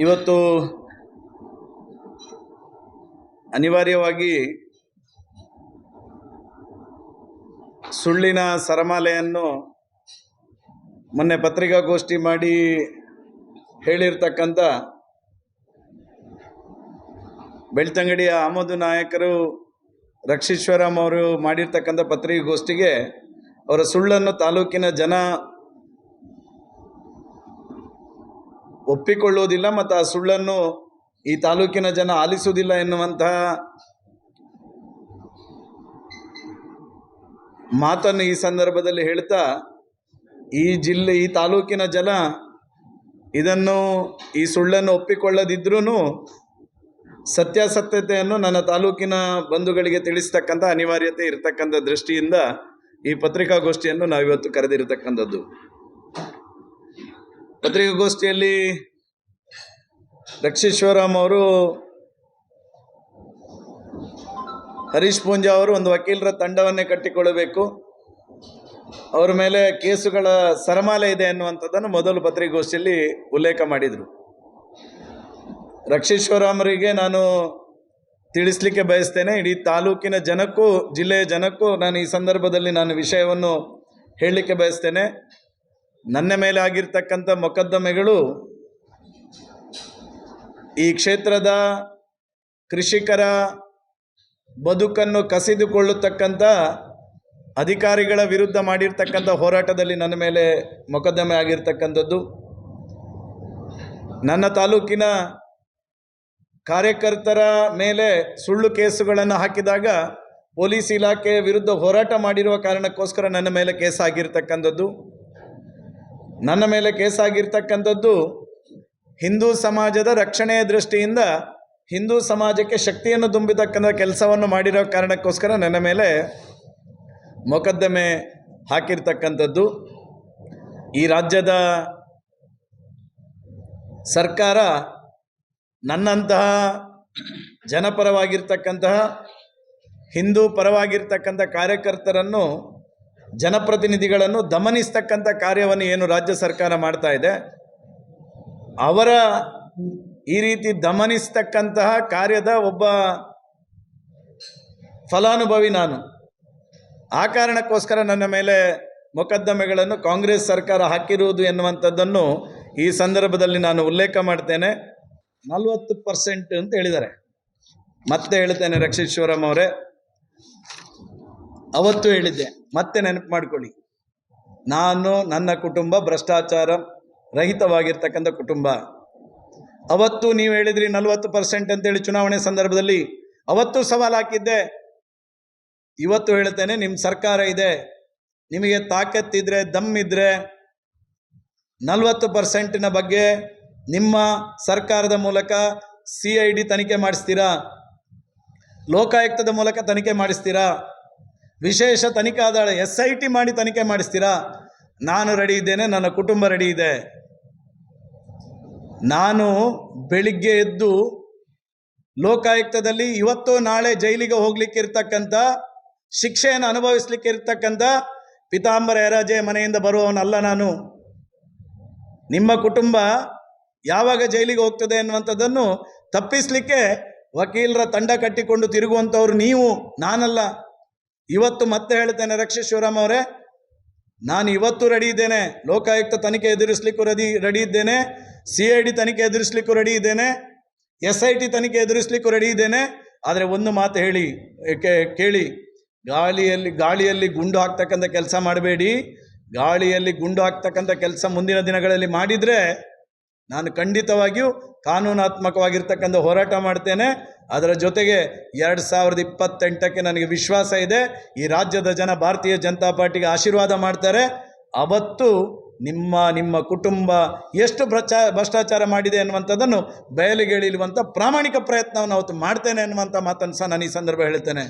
ಇವತ್ತು ಅನಿವಾರ್ಯವಾಗಿ ಸುಳ್ಳಿನ ಸರಮಾಲೆಯನ್ನು ಮೊನ್ನೆ ಪತ್ರಿಕಾಗೋಷ್ಠಿ ಮಾಡಿ ಹೇಳಿರ್ತಕ್ಕಂಥ ಬೆಳ್ತಂಗಡಿಯ ಆಮದು ನಾಯಕರು ರಕ್ಷೀಶ್ವರಂ ಅವರು ಮಾಡಿರ್ತಕ್ಕಂಥ ಪತ್ರಿಕಾಗೋಷ್ಠಿಗೆ ಅವರ ಸುಳ್ಳನ್ನು ತಾಲೂಕಿನ ಜನ ಒಪ್ಪಿಕೊಳ್ಳುವುದಿಲ್ಲ ಮತ್ತು ಆ ಸುಳ್ಳನ್ನು ಈ ತಾಲೂಕಿನ ಜನ ಆಲಿಸುವುದಿಲ್ಲ ಎನ್ನುವಂತಹ ಮಾತನ್ನು ಈ ಸಂದರ್ಭದಲ್ಲಿ ಹೇಳ್ತಾ, ಈ ಜಿಲ್ಲೆ, ಈ ತಾಲೂಕಿನ ಜನ ಇದನ್ನು, ಈ ಸುಳ್ಳನ್ನು ಒಪ್ಪಿಕೊಳ್ಳದಿದ್ರೂ ಸತ್ಯಾಸತ್ಯತೆಯನ್ನು ನನ್ನ ತಾಲೂಕಿನ ಬಂಧುಗಳಿಗೆ ತಿಳಿಸ್ತಕ್ಕಂಥ ಅನಿವಾರ್ಯತೆ ಇರತಕ್ಕಂಥ ದೃಷ್ಟಿಯಿಂದ ಈ ಪತ್ರಿಕಾಗೋಷ್ಠಿಯನ್ನು ನಾವಿವತ್ತು ಕರೆದಿರತಕ್ಕಂಥದ್ದು. ಪತ್ರಿಕಾಗೋಷ್ಠಿಯಲ್ಲಿ ರಕ್ಷೀಶ್ವರಂ ಅವರು, ಹರೀಶ್ ಪೂಂಜಾ ಅವರು ಒಂದು ವಕೀಲರ ತಂಡವನ್ನೇ ಕಟ್ಟಿಕೊಳ್ಳಬೇಕು. ಅವರ ಮೇಲೆ ಕೇಸುಗಳ ಸರಮಾಲೆ ಇದೆ ಅನ್ನುವಂಥದ್ದನ್ನು ಮೊದಲು ಪತ್ರಿಕಾಗೋಷ್ಠಿಯಲ್ಲಿ ಉಲ್ಲೇಖ ಮಾಡಿದರು. ರಕ್ಷೀಶ್ವರಮರಿಗೆ ನಾನು ತಿಳಿಸ್ಲಿಕ್ಕೆ ಬಯಸ್ತೇನೆ, ಇಡೀ ತಾಲೂಕಿನ ಜನಕ್ಕೂ, ಜಿಲ್ಲೆಯ ಜನಕ್ಕೂ ನಾನು ಈ ಸಂದರ್ಭದಲ್ಲಿ ನಾನು ವಿಷಯವನ್ನು ಹೇಳಲಿಕ್ಕೆ ಬಯಸ್ತೇನೆ. ನನ್ನ ಮೇಲೆ ಆಗಿರ್ತಕ್ಕಂಥ ಮೊಕದ್ದಮೆಗಳು ಈ ಕ್ಷೇತ್ರದ ಕೃಷಿಕರ ಬದುಕನ್ನು ಕಸಿದುಕೊಳ್ಳತಕ್ಕಂಥ ಅಧಿಕಾರಿಗಳ ವಿರುದ್ಧ ಮಾಡಿರ್ತಕ್ಕಂಥ ಹೋರಾಟದಲ್ಲಿ ನನ್ನ ಮೇಲೆ ಮೊಕದ್ದಮೆ ಆಗಿರ್ತಕ್ಕಂಥದ್ದು. ನನ್ನ ತಾಲೂಕಿನ ಕಾರ್ಯಕರ್ತರ ಮೇಲೆ ಸುಳ್ಳು ಕೇಸುಗಳನ್ನು ಹಾಕಿದಾಗ ಪೊಲೀಸ್ ಇಲಾಖೆ ವಿರುದ್ಧ ಹೋರಾಟ ಮಾಡಿರುವ ಕಾರಣಕ್ಕೋಸ್ಕರ ನನ್ನ ಮೇಲೆ ಕೇಸ್ ಆಗಿರ್ತಕ್ಕಂಥದ್ದು. ನನ್ನ ಮೇಲೆ ಕೇಸಾಗಿರ್ತಕ್ಕಂಥದ್ದು ಹಿಂದೂ ಸಮಾಜದ ರಕ್ಷಣೆಯ ದೃಷ್ಟಿಯಿಂದ ಹಿಂದೂ ಸಮಾಜಕ್ಕೆ ಶಕ್ತಿಯನ್ನು ತುಂಬಿತಕ್ಕಂಥ ಕೆಲಸವನ್ನು ಮಾಡಿರೋ ಕಾರಣಕ್ಕೋಸ್ಕರ ನನ್ನ ಮೇಲೆ ಮೊಕದ್ದಮೆ ಹಾಕಿರ್ತಕ್ಕಂಥದ್ದು. ಈ ರಾಜ್ಯದ ಸರ್ಕಾರ ನನ್ನಂತಹ ಜನಪರವಾಗಿರ್ತಕ್ಕಂತಹ ಹಿಂದೂ ಪರವಾಗಿರ್ತಕ್ಕಂಥ ಕಾರ್ಯಕರ್ತರನ್ನು ಜನಪ್ರತಿನಿಧಿಗಳನ್ನು ದಮನಿಸ್ತಕ್ಕಂಥ ಕಾರ್ಯವನ್ನು ಏನು ರಾಜ್ಯ ಸರ್ಕಾರ ಮಾಡ್ತಾ ಇದೆ? ಅವರ ಈ ರೀತಿ ದಮನಿಸ್ತಕ್ಕಂತಹ ಕಾರ್ಯದ ಒಬ್ಬ ಫಲಾನುಭವಿ ನಾನು. ಆ ಕಾರಣಕ್ಕೋಸ್ಕರ ನನ್ನ ಮೇಲೆ ಮೊಕದ್ದಮೆಗಳನ್ನು ಕಾಂಗ್ರೆಸ್ ಸರ್ಕಾರ ಹಾಕಿರುವುದು ಎನ್ನುವಂಥದ್ದನ್ನು ಈ ಸಂದರ್ಭದಲ್ಲಿ ನಾನು ಉಲ್ಲೇಖ ಮಾಡ್ತೇನೆ. ನಲವತ್ತು ಪರ್ಸೆಂಟ್ ಅಂತ ಹೇಳಿದ್ದಾರೆ. ಮತ್ತೆ ಹೇಳ್ತೇನೆ ರಕ್ಷೀಶ್ವರಂ ಅವರೇ. ಅವತ್ತು ಹೇಳಿದ್ದೆ, ಮತ್ತೆ ನೆನಪು ಮಾಡ್ಕೊಳ್ಳಿ. ನಾನು, ನನ್ನ ಕುಟುಂಬ ಭ್ರಷ್ಟಾಚಾರ ರಹಿತವಾಗಿರ್ತಕ್ಕಂಥ ಕುಟುಂಬ. ಅವತ್ತು ನೀವು ಹೇಳಿದ್ರಿ ನಲವತ್ತು ಪರ್ಸೆಂಟ್ ಅಂತೇಳಿ ಚುನಾವಣೆ ಸಂದರ್ಭದಲ್ಲಿ. ಅವತ್ತು ಸವಾಲು ಹಾಕಿದ್ದೆ. ಇವತ್ತು ಹೇಳ್ತೇನೆ ನಿಮ್ಮ ಸರ್ಕಾರ ಇದೆ. ನಿಮಗೆ ತಾಕತ್ತಿದ್ರೆ ದಮ್ ಇದ್ರೆ, ನಲವತ್ತು ಪರ್ಸೆಂಟಿನ ಬಗ್ಗೆ ನಿಮ್ಮ ಸರ್ಕಾರದ ಮೂಲಕ ಸಿ ಐ ಡಿ ತನಿಖೆ ಮಾಡಿಸ್ತೀರಾ? ಲೋಕಾಯುಕ್ತದ ಮೂಲಕ ತನಿಖೆ ಮಾಡಿಸ್ತೀರಾ? ವಿಶೇಷ ತನಿಖಾ ದಳ ಎಸ್ ಐ ಟಿ ಮಾಡಿ ತನಿಖೆ ಮಾಡಿಸ್ತೀರಾ? ನಾನು ರೆಡಿ ಇದ್ದೇನೆ, ನನ್ನ ಕುಟುಂಬ ರೆಡಿ ಇದೆ. ನಾನು ಬೆಳಿಗ್ಗೆ ಎದ್ದು ಲೋಕಾಯುಕ್ತದಲ್ಲಿ ಇವತ್ತು ನಾಳೆ ಜೈಲಿಗೆ ಹೋಗ್ಲಿಕ್ಕೆ ಇರ್ತಕ್ಕಂಥ ಶಿಕ್ಷೆಯನ್ನು ಅನುಭವಿಸ್ಲಿಕ್ಕೆ ಇರ್ತಕ್ಕಂಥ ಪಿತಾಂಬರ ಯರಾಜೆ ಮನೆಯಿಂದ ಬರುವವನಲ್ಲ ನಾನು. ನಿಮ್ಮ ಕುಟುಂಬ ಯಾವಾಗ ಜೈಲಿಗೆ ಹೋಗ್ತದೆ ಅನ್ನುವಂಥದ್ದನ್ನು ತಪ್ಪಿಸಲಿಕ್ಕೆ ವಕೀಲರ ತಂಡ ಕಟ್ಟಿಕೊಂಡು ತಿರುಗುವಂಥವ್ರು ನೀವು, ನಾನಲ್ಲ. ಇವತ್ತು ಮತ್ತೆ ಹೇಳ್ತೇನೆ ರಕ್ಷೀಶ್ವರಂ ಅವರೇ. ನಾನು ಇವತ್ತು ರೆಡಿ ಇದ್ದೇನೆ. ಲೋಕಾಯುಕ್ತ ತನಿಖೆ ಎದುರಿಸಲಿಕ್ಕೂ ರೆಡಿ ರೆಡಿ ಇದ್ದೇನೆ. ಸಿ ಐ ಡಿ ತನಿಖೆ ಎದುರಿಸಲಿಕ್ಕೂ ರೆಡಿ ಇದ್ದೇನೆ. ಎಸ್ ಐ ಟಿ ತನಿಖೆ ಎದುರಿಸಲಿಕ್ಕೂ ರೆಡಿ ಇದ್ದೇನೆ. ಆದರೆ ಒಂದು ಮಾತು ಹೇಳಿ ಕೇಳಿ. ಗಾಳಿಯಲ್ಲಿ ಗಾಳಿಯಲ್ಲಿ ಗುಂಡು ಹಾಕ್ತಕ್ಕಂಥ ಕೆಲಸ ಮಾಡಬೇಡಿ. ಗಾಳಿಯಲ್ಲಿ ಗುಂಡು ಹಾಕ್ತಕ್ಕಂಥ ಕೆಲಸ ಮುಂದಿನ ದಿನಗಳಲ್ಲಿ ಮಾಡಿದರೆ ನಾನು ಖಂಡಿತವಾಗಿಯೂ ಕಾನೂನಾತ್ಮಕವಾಗಿರ್ತಕ್ಕಂಥ ಹೋರಾಟ ಮಾಡ್ತೇನೆ. ಅದರ ಜೊತೆಗೆ ಎರಡು ಸಾವಿರದ ಇಪ್ಪತ್ತೆಂಟಕ್ಕೆ ನನಗೆ ವಿಶ್ವಾಸ ಇದೆ. ಈ ರಾಜ್ಯದ ಜನ ಭಾರತೀಯ ಜನತಾ ಪಾರ್ಟಿಗೆ ಆಶೀರ್ವಾದ ಮಾಡ್ತಾರೆ. ಅವತ್ತು ನಿಮ್ಮ ನಿಮ್ಮ ಕುಟುಂಬ ಎಷ್ಟು ಭ್ರಚಾ, ಭ್ರಷ್ಟಾಚಾರ ಮಾಡಿದೆ ಅನ್ನುವಂಥದ್ದನ್ನು ಬಯಲಿಗೆಳಿಯುವಂಥ ಪ್ರಾಮಾಣಿಕ ಪ್ರಯತ್ನವನ್ನು ಅವತ್ತು ಮಾಡ್ತೇನೆ ಅನ್ನುವಂಥ ಮಾತನ್ನು ಸಹ ನಾನು ಈ ಸಂದರ್ಭ ಹೇಳ್ತೇನೆ.